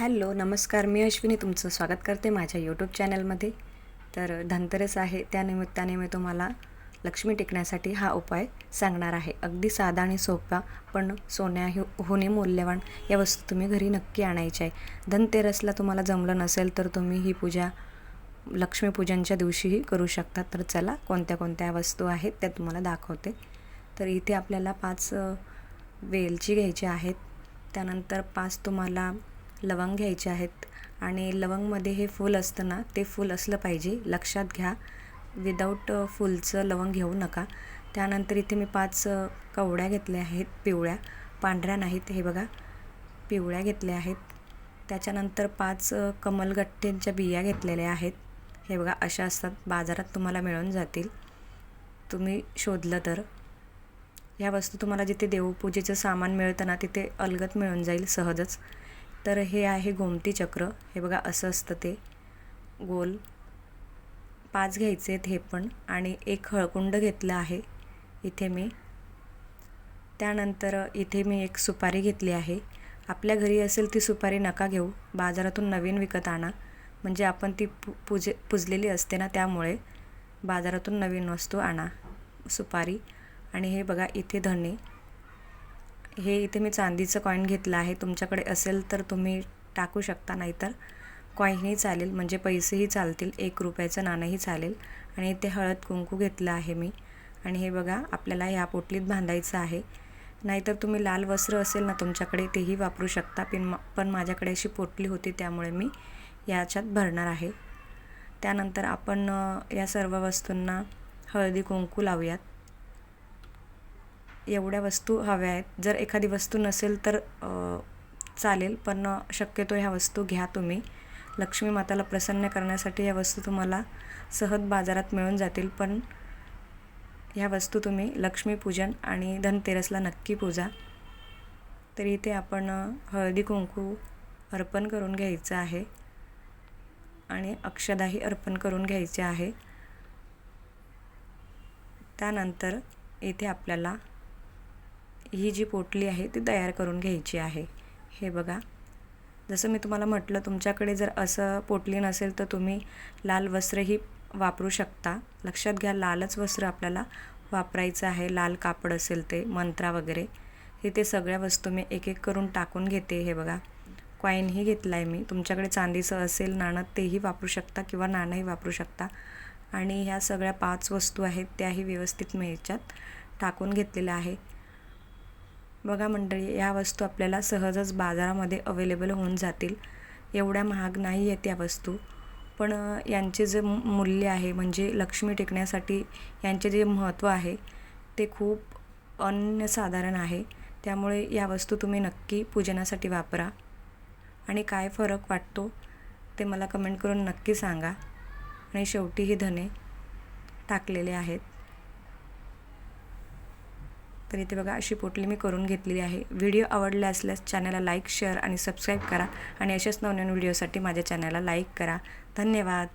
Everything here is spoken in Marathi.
हॅलो नमस्कार. मी अश्विनी तुमचं स्वागत करते माझ्या यूट्यूब चॅनलमध्ये तर धनतेरस आहे त्यानिमित्ताने मी तुम्हाला लक्ष्मी टिकण्यासाठी हा उपाय सांगणार आहे. अगदी साधा आणि सोपा पण सोन्या होणे मूल्यवान. या वस्तू तुम्ही घरी नक्की आणायच्या आहे. धनतेरसला तुम्हाला जमलं नसेल तर तुम्ही ही पूजा लक्ष्मीपूजनच्या दिवशीही करू शकता. तर चला कोणत्या कोणत्या वस्तू आहेत त्या तुम्हाला दाखवते. तर इथे आपल्याला पाच वेलची घ्यायची आहेत. त्यानंतर पाच तुम्हाला लवंग घ्यायचे आहेत आणि लवंगमध्ये हे फूल असतं ना ते फूल असलं पाहिजे. लक्षात घ्या. विदाऊट फुलचं लवंग घेऊ नका. त्यानंतर इथे मी पाच कवड्या घेतल्या आहेत पिवळ्या. पांढऱ्या नाहीत हे बघा. पिवळ्या घेतल्या आहेत. त्याच्यानंतर पाच कमलगट्ट्यांच्या बिया घेतलेल्या आहेत. हे बघा अशा असतात. बाजारात तुम्हाला मिळून जातील. तुम्ही शोधलं तर. ह्या वस्तू तुम्हाला जिथे देवपूजेचं सामान मिळतं ना तिथे अलगत मिळून जाईल सहजच. तर हे आहे गोमती चक्र. हे बघा असं असतं ते. गोल. पाच घ्यायचे आहेत हे पण. आणि एक हळकुंड घेतलं आहे. इथे मी. त्यानंतर इथे मी एक सुपारी घेतली आहे. आपल्या घरी असेल ती सुपारी नका घेऊ. बाजारातून नवीन विकत आणा. म्हणजे आपण ती पु पूजे पुजलेली असते ना त्यामुळे बाजारातून नवीन वस्तू आणा. सुपारी. आणि हे बघा इथे धणे हे इथे मी चांदीचं कॉईन घेतलं आहे. तुमच्याकडे असेल तर तुम्ही टाकू शकता नाहीतर कॉईनही चालेल. म्हणजे पैसेही चालतील. एक रुपयाचं नाणंही चालेल. आणि इथे हळद कुंकू घेतलं आहे मी. आणि हे बघा आपल्याला ह्या पोटलीत बांधायचं आहे. नाहीतर तुम्ही लाल वस्त्र असेल ना तुमच्याकडे तेही वापरू शकता. पण पण माझ्याकडे अशी पोटली होती त्यामुळे मी याच्यात भरणार आहे. त्यानंतर आपण या सर्व वस्तूंना हळदी कुंकू लावूयात. एवढ्या वस्तू हव्या आहेत. जर एखादी वस्तू नसेल तर चालेल पण शक्यतो ह्या वस्तू घ्या तुम्ही. लक्ष्मी माताला प्रसन्न करण्यासाठी ह्या वस्तू तुम्हाला सहज बाजारात मिळून जातील पण ह्या वस्तू तुम्ही लक्ष्मीपूजन आणि धनतेरसला नक्की पूजा. तर इथे आपण हळदी कुंकू अर्पण करून घ्यायचं आहे आणि अक्षदाही अर्पण करून घ्यायचे आहे. त्यानंतर इथे आपल्याला ही जी पोटली आहे ती तयार करून घ्यायची आहे. हे बघा. जसं मी तुम्हाला म्हटलं तुमच्याकडे जर असं पोटली नसेल तर तुम्ही लाल वस्त्रही वापरू शकता. लक्षात घ्या लालच वस्त्र आपल्याला वापरायचं आहे. लाल कापड असेल ते मंत्रा वगैरे. हे ते सगळ्या वस्तू मी एक एक करून टाकून घेते. हे बघा. कॉईनही घेतला आहे मी. तुमच्याकडे चांदीचं असेल नाणं तेही वापरू शकता किंवा नाणंही वापरू शकता. आणि ह्या सगळ्या पाच वस्तू आहेत त्याही व्यवस्थित मी याच्यात टाकून घेतलेल्या आहे. बघा मंडळी या वस्तू आपल्याला सहजच बाजारामध्ये अवेलेबल होऊन जातील. एवढ्या महाग नाही आहेत या वस्तू. पण यांचे जे मूल्य आहे म्हणजे लक्ष्मी टेकण्यासाठी यांचे जे महत्त्व आहे ते खूप अनन्यसाधारण आहे. त्यामुळे या वस्तू तुम्ही नक्की पूजनासाठी वापरा. आणि काय फरक वाटतो ते मला कमेंट करून नक्की सांगा. आणि शेवटी हे धने टाकलेले आहेत. तर इथे बघा अशी पोटली मी करून घेतलेली आहे. व्हिडिओ आवडला असल्यास चॅनलला लाईक शेअर आणि सबस्क्राईब करा आणि अशाच नवनवीन व्हिडिओसाठी माझ्या चॅनलला लाईक करा. धन्यवाद.